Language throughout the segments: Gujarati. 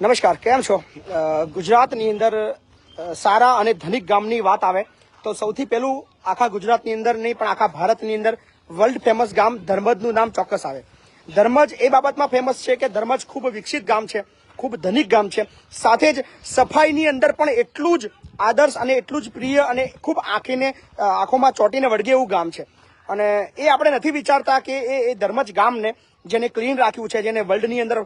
નમસ્કાર, કેમ છો? ગુજરાતની અંદર સારા અને ધનિક ગામની વાત આવે તો સૌથી પહેલું આખા ગુજરાતની અંદર નહીં, પણ આખા ભારતની અંદર વર્લ્ડ ફેમસ ગામ ધર્મજનું નામ ચોક્કસ આવે. ધર્મજ એ બાબતમાં ફેમસ છે કે ધર્મજ ખૂબ વિકસિત ગામ છે, ખૂબ ધનિક ગામ છે. સાથે જ સફાઈની અંદર પણ એટલું જ આદર્શ અને એટલું જ પ્રિય અને ખૂબ આંખીને આંખોમાં ચોંટીને વળગે એવું ગામ છે. અને એ આપણે નથી વિચારતા કે એ ધર્મજ ગામને જેને ક્લીન રાખ્યું છે, જેને વર્લ્ડની અંદર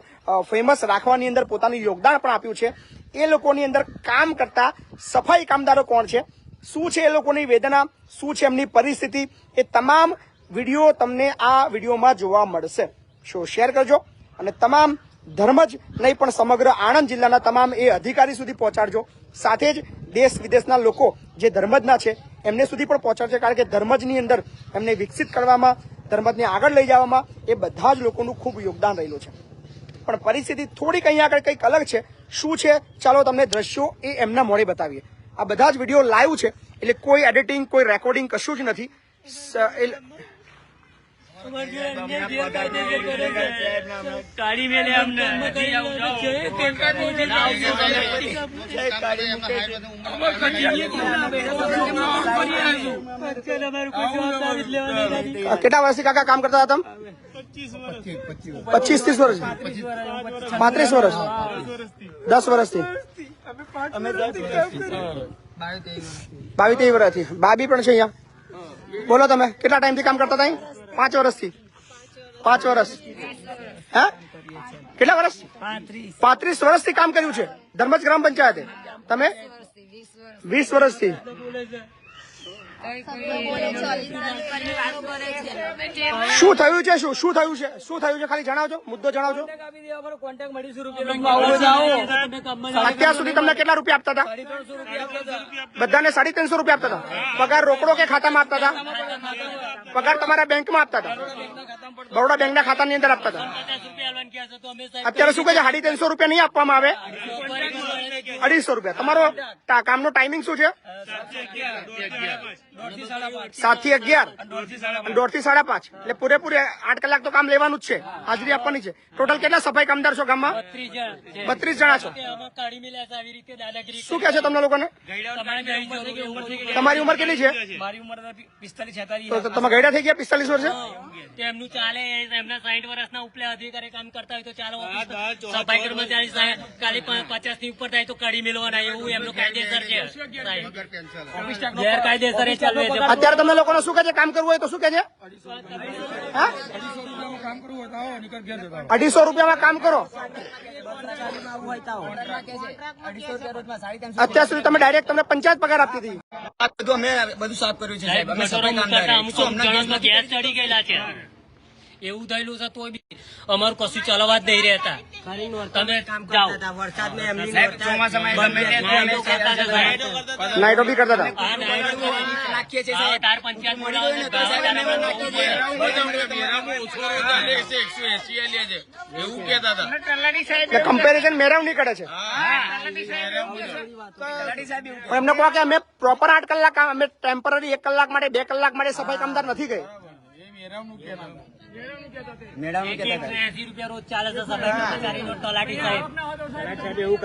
ફેમસ રાખવાની અંદર પોતાનું યોગદાન પણ આપ્યું છે, એ લોકોની અંદર કામ કરતા સફાઈ કામદારો કોણ છે? શું છે એ લોકોની વેદના? શું છે એમની પરિસ્થિતિ? એ તમામ વીડિયો તમને આ વિડીયોમાં જોવા મળશે. શો શેર કરજો અને તમામ ધર્મ જ નહીં, પણ સમગ્ર આણંદ જિલ્લાના તમામ એ અધિકારી સુધી પહોંચાડજો. સાથે જ દેશ વિદેશના લોકો જે ધર્મજના છે, એમને સુધી પણ પહોંચાડશે, કારણ કે ધર્મજની અંદર એમને વિકસિત કરવામાં ધર્મજને આગળ લઈ જવામાં એ બધા જ લોકોનું ખૂબ યોગદાન રહેલું છે. પણ પરિસ્થિતિ થોડીક અહીંયા આગળ કંઈક અલગ છે. શું છે? ચાલો તમને દ્રશ્યો એ એમના મોડે બતાવીએ. આ બધા જ વીડિયો લાઈવ છે, એટલે કોઈ એડિટિંગ, કોઈ રેકોર્ડિંગ કશું જ નથી. કાઢી મેલે અમને. હજી આવું જાઓ. આ કેટલા વર્ષથી કાકા કામ કરતા હતા તમે? પચીસ ત્રીસ વર્ષ. પાંત્રીસ વર્ષ. દસ વર્ષથી. બાવીસ ત્રેવીસ વર્ષથી. બાબી પણ છે અહીંયા. બોલો તમે કેટલા ટાઈમથી કામ કરતા હતા અહીં? પાંચ વર્ષથી? પાંચ વર્ષ. હે? કેટલા વર્ષ? પાંત્રીસ. વર્ષથી કામ કર્યું છે? ધર્મજ ગ્રામ પંચાયતે. તમે? વીસ વર્ષથી. શું થયું છે? શું શું થયું છે? શું થયું છે? ખાલી જણાવજો, મુદ્દો જણાવજો. અત્યાર સુધી તમને કેટલા રૂપિયા આપતા હતા? બધાને સાડી ત્રણસો રૂપિયા આપતા હતા. પગાર રોકડો કે ખાતામાં આપતા હતા? પગાર તમારા બેંકમાં આપતા હતા. બરોડા બેંકના ખાતાની અંદર આપતા હતા. અત્યારે શું કહે છે? સાડી ત્રણસો રૂપિયા નહીં આપવામાં આવે. અઢીસો રૂપિયા. તમારો કામનો ટાઈમિંગ શું છે? સાતથી અગિયાર. દોઢથી સાડા પાંચ. એટલે પૂરેપૂરે આઠ કલાક તો કામ લેવાનું જ છે. હાજરી આપવાની છે. ટોટલ કેટલા સફાઈ કામદાર છો ગામમાં? બત્રીસ જણા છો. શું કહે છે તમને લોકોને? તમારી ઉંમર કેટલી છે? તો તમે ગયડા થઈ ગયા પિસ્તાલીસ વર્ષે? એમનું ચાલે એમના સાઠ વર્ષના ઉપલા અધિકારી કામ કરતા હોય તો ચાલો સફાઈ કર્મચારી કાલે પચાસની ઉપર થાય તો કડી મેળવાના એવું એમનું કાયદેસર છે. ગેરકાયદેસર ચાલુ છે અત્યારે તમને લોકોને શું કહે છે? કામ કરવું હોય તો શું કહે છે? અઢીસો રૂપિયામાં કામ કરો. અત્યાર સુધી તમે ડાયરેક્ટ તમને પંચાયત પગાર આપતી હતી. આ બધું અમે બધું સાફ કર્યું છે સાહેબ. અમે સફાઈ કામદાર અમુક શું અમને જણામાં ગેસ ચડી ગયેલા છે. એવું થયેલું છે તોય બી. અમારું કશું ચલાવવા જ નહીં રહેતા. તમે નાઈટો બી કરતા હતા? તાર પંચાયત કમ્પેરિઝન મેળવણી કરે છે. એમને કહો કે અમે પ્રોપર આઠ કલાક અમે ટેમ્પરરી એક કલાક માટે બે કલાક માટે સફાઈ કામદાર નથી ગઈ. મેળવણી કહેતા હતા. એસી રૂપિયા રોજ ચાલે છે સફાઈ તલાટી સાહેબ એવું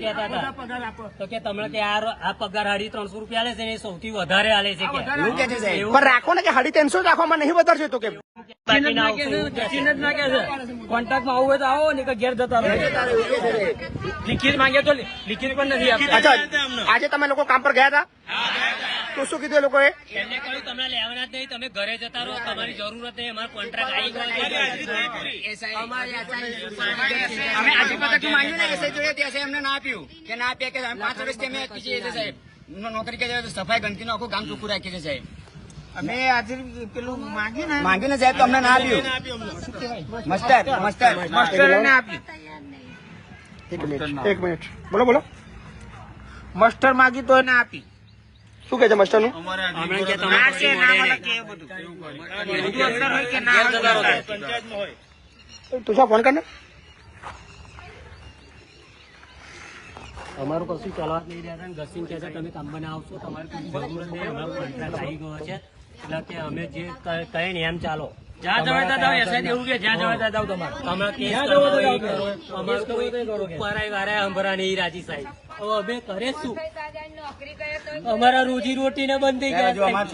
કહેતા હતા. તો કે તમને કે આ આ પગાર હાડી ત્રણસો રૂપિયા આલે છે એ સૌથી વધારે આલે છે એવું કે છે પણ રાખો ને કે હાડી ત્રણસો રાખવામાં નહીં વધારશે તો કે છે. કોન્ટ્રાક્ટમાં આવું હોય તો આવો ને કે ઘેર જતા લિખિત માંગે તો લિખિત પણ નથી આજે તમે લોકો કામ પર ગયા હતા? તો શું કીધું એ લોકોએ? એમને કહ્યું તમને લેવાના જ નહીં તમે ઘરે જતા રહો તમારી જરૂરત નહીં અમારો કોન્ટ્રાક્ટ આવી ગયો. અમે માંગ્યું ને એસઆઈ જોડે તે એસઆઈ અમને ના આપ્યું. કે ના આપ્યા કે પાંચ વર્ષથી અમે પીછે છે સાહેબ. નો- નોકરી કે સફાઈ ગંદકીનું આખું ગામ ચોખ્ખું રાખી છે સાહેબ. અમે આજે પેલું માંગ્યું ને? માંગ્યું ને સાહેબ તો અમને ના આપ્યું. મસ્ટરને આપ્યું એક મિનિટ એક મિનિટ. બોલો બોલો. મસ્ટર માંગી તો એને આપી. શું કે છે તમે ના પછી કે ના મળે મળે નહીં. કે એ બધું? બધું અંદર હોય કે ના ફોન અમારું કશું ચલાવત નહીં રહેતા ને ઘસીને કહે છે તમે કામ બનાવશો તમારે કોઈ જરૂરત નહીં અમારો કોન્ટ્રાક્ટ આવી ગયો છે. એટલે કે અમે જે કહે ને એમ ચાલો. જ્યાં જવા એસઆઈ એવું કે જ્યાં જવા ત્યાં તમારે. અમારા કેસ. કરો. કોઈ કરો પરાય વારાય અંભરા નહીં રાજી સાહેબ. હવે અમે કરે શું? કરે અમારા રોજી રોટી ને બંધ થઈ ગયા.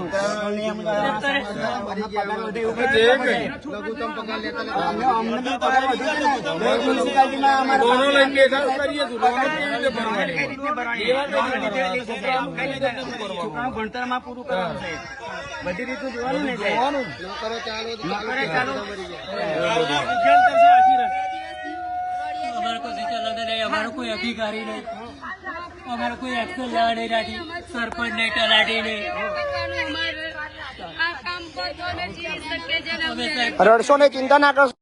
છોકરાઓનું ભણતરમાં પૂરું કરવાનું છે. બધી રીતનું જોવાનું ને ચાલુ અમારો કોઈ અધિકારી નહીં. અમારે કોઈ એક્શન લેવા નહીં રાખી સરપંચ નહીં તલાટી નહીં રડશો ને ચિંતા ના કરશો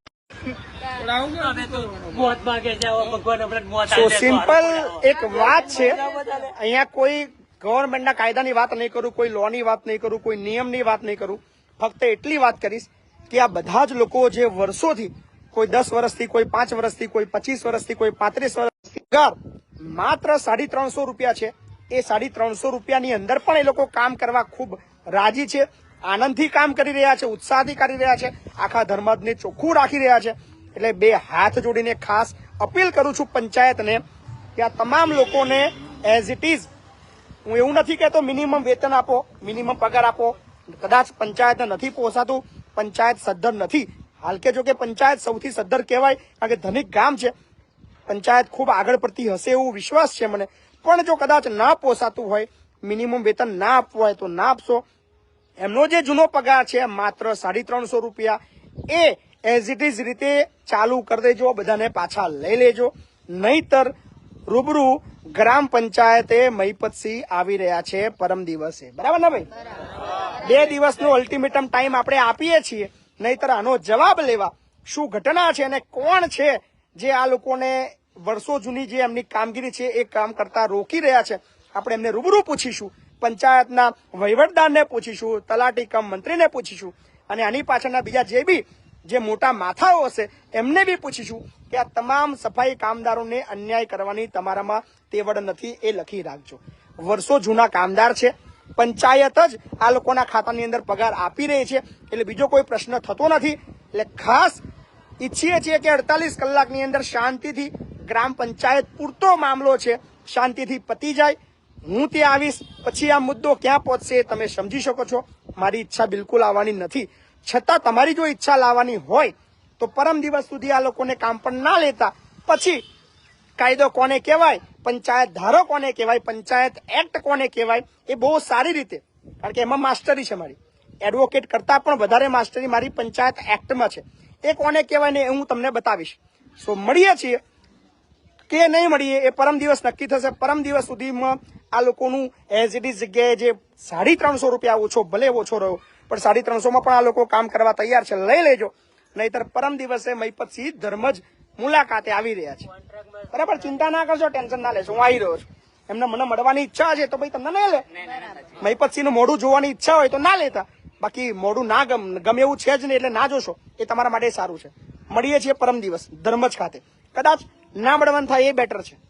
સિમ્પલ એક વાત છે. અહીંયા કોઈ ગવર્મેન્ટના કાયદાની વાત નહીં કરું કોઈ લોની વાત નહીં કરું કોઈ નિયમની વાત નહીં કરું. ફક્ત એટલી વાત કરીશ કે આ બધા જ લોકો જે વર્ષોથી કોઈ દસ વર્ષથી કોઈ પાંચ વર્ષથી કોઈ પચીસ વર્ષથી કોઈ પાંત્રીસ વર્ષથી પગાર માત્ર સાડી ત્રણસો રૂપિયા છે. એ સાડી ત્રણસો રૂપિયાની અંદર પણ એ લોકો કામ કરવા ખૂબ રાજી છે. આનંદથી કામ કરી રહ્યા છે, ઉત્સાહથી કરી રહ્યા છે. આખા ધર્મજને ચોખ્ખું રાખી રહ્યા છે. એટલે બે હાથ જોડીને ખાસ અપીલ કરું છું પંચાયતને કે આ તમામ લોકોને એઝ ઇટ ઇઝ હું એવું નથી કહેતો મિનિમમ વેતન આપો મિનિમમ પગાર આપો. કદાચ પંચાયતને નથી પોસાતું, પંચાયત સદ્ધર નથી. હાલ કે જો કે પંચાયત સૌથી સદ્ધર કહેવાય, કારણ કે ધનિક ગામ છે. પંચાયત ખૂબ આગળ પડતી હશે એવું વિશ્વાસ છે મને. પણ જો કદાચ ના પોસાતું હોય મિનિમમ વેતન ના આપવું હોય તો ના આપશો. એમનો જે જૂનો પગાર છે માત્ર સાડી ત્રણસો રૂપિયા એ એઝ ઇટ ઇઝ રીતે ચાલુ કરી દેજો બધાને પાછા લઈ લેજો. નહીતર રૂબરૂ ગ્રામ પંચાયતે મહીપતસિંહ આવી રહ્યા છે પરમ દિવસે. બરાબર ને ભાઈ? બે દિવસનો અલ્ટિમેટમ ટાઈમ આપણે આપીએ છીએ. નહીતર આનો જવાબ લેવા શું ઘટના છે અને કોણ છે જે આ લોકોને વર્ષો જૂની જે એમની કામગીરી છે, એ કામ કરતા રોકી રહ્યા છે, આપણે એમને રૂબરૂ પૂછીશું. પંચાયતના વહીવટદારને પૂછીશું, તલાટી કમ મંત્રીને પૂછીશું, અને આની પાછળના બીજા જે બી જે મોટા માથાઓ હશે, એમને બી પૂછીશું કે આ તમામ સફાઈ કામદારોને અન્યાય કરવાની તમારામાં તેવડ નથી, એ લખી રાખજો. વર્ષો જૂના કામદાર છે, પંચાયત જ આ લોકોના ખાતાની અંદર પગાર આપી રહી છે, એટલે બીજો કોઈ પ્રશ્ન થતો નથી. એટલે ખાસ ઈચ્છીએ છીએ કે અડતાલીસ કલાકની અંદર શાંતિથી ગ્રામ પંચાયત પૂરતો મામલો છે, શાંતિથી પતી જાય. હું ત્યાં આવીશ, પછી આ મુદ્દો ક્યાં પહોંચશે તમે સમજી શકો છો. મારી ઈચ્છા બિલકુલ આવવાની નથી. છતાં તમારી જો ઈચ્છા લાવવાની હોય, તો પરમ દિવસ સુધી આ લોકોને કામ પણ ના લેતા. પછી કાયદો કોને કહેવાય? પંચાયત ધારો કોને કહેવાય? પંચાયત એક્ટ કોને કહેવાય? એ બહુ સારી રીતે, કારણ કે એમાં માસ્ટરી છે મારી. એડવોકેટ કરતા પણ વધારે માસ્ટરી મારી પંચાયત એક્ટમાં છે. એ કોને કહેવાય ને હું તમને બતાવીશ. સો મળીએ છીએ. કે નહીં મળીએ એ પરમ દિવસ નક્કી થશે. પરમ દિવસ સુધીમાં આ લોકોનું એઝ ઇટ ઇઝ જગ્યાએ જે સાડી ત્રણસો રૂપિયા ઓછો ભલે ઓછો રહ્યો પણ સાડી ત્રણસોમાં પણ આ લોકો કામ કરવા તૈયાર છે. લઈ લેજો. નહીતર પરમ દિવસે મહીપતસિંહ જ મુલાકાતે આવી રહ્યા છે. બરાબર? ચિંતા ના કરશો ટેન્શન ના લેશો. હું આવી રહ્યો છું. એમને મને મળવાની ઈચ્છા છે તો ભાઈ તમને નહીં લે. મહીપતસિંહનું મોઢું જોવાની ઈચ્છા હોય તો ના લેતા. બાકી મોડું ના ગમ, ગમે એવું છે જ નહીં એટલે ના જોશો. એ તમારા માટે સારું છે. મળીએ છીએ પરમ દિવસ, ધર્મજ ખાતે. કદાચ ના મળવાનું થાય એ બેટર છે.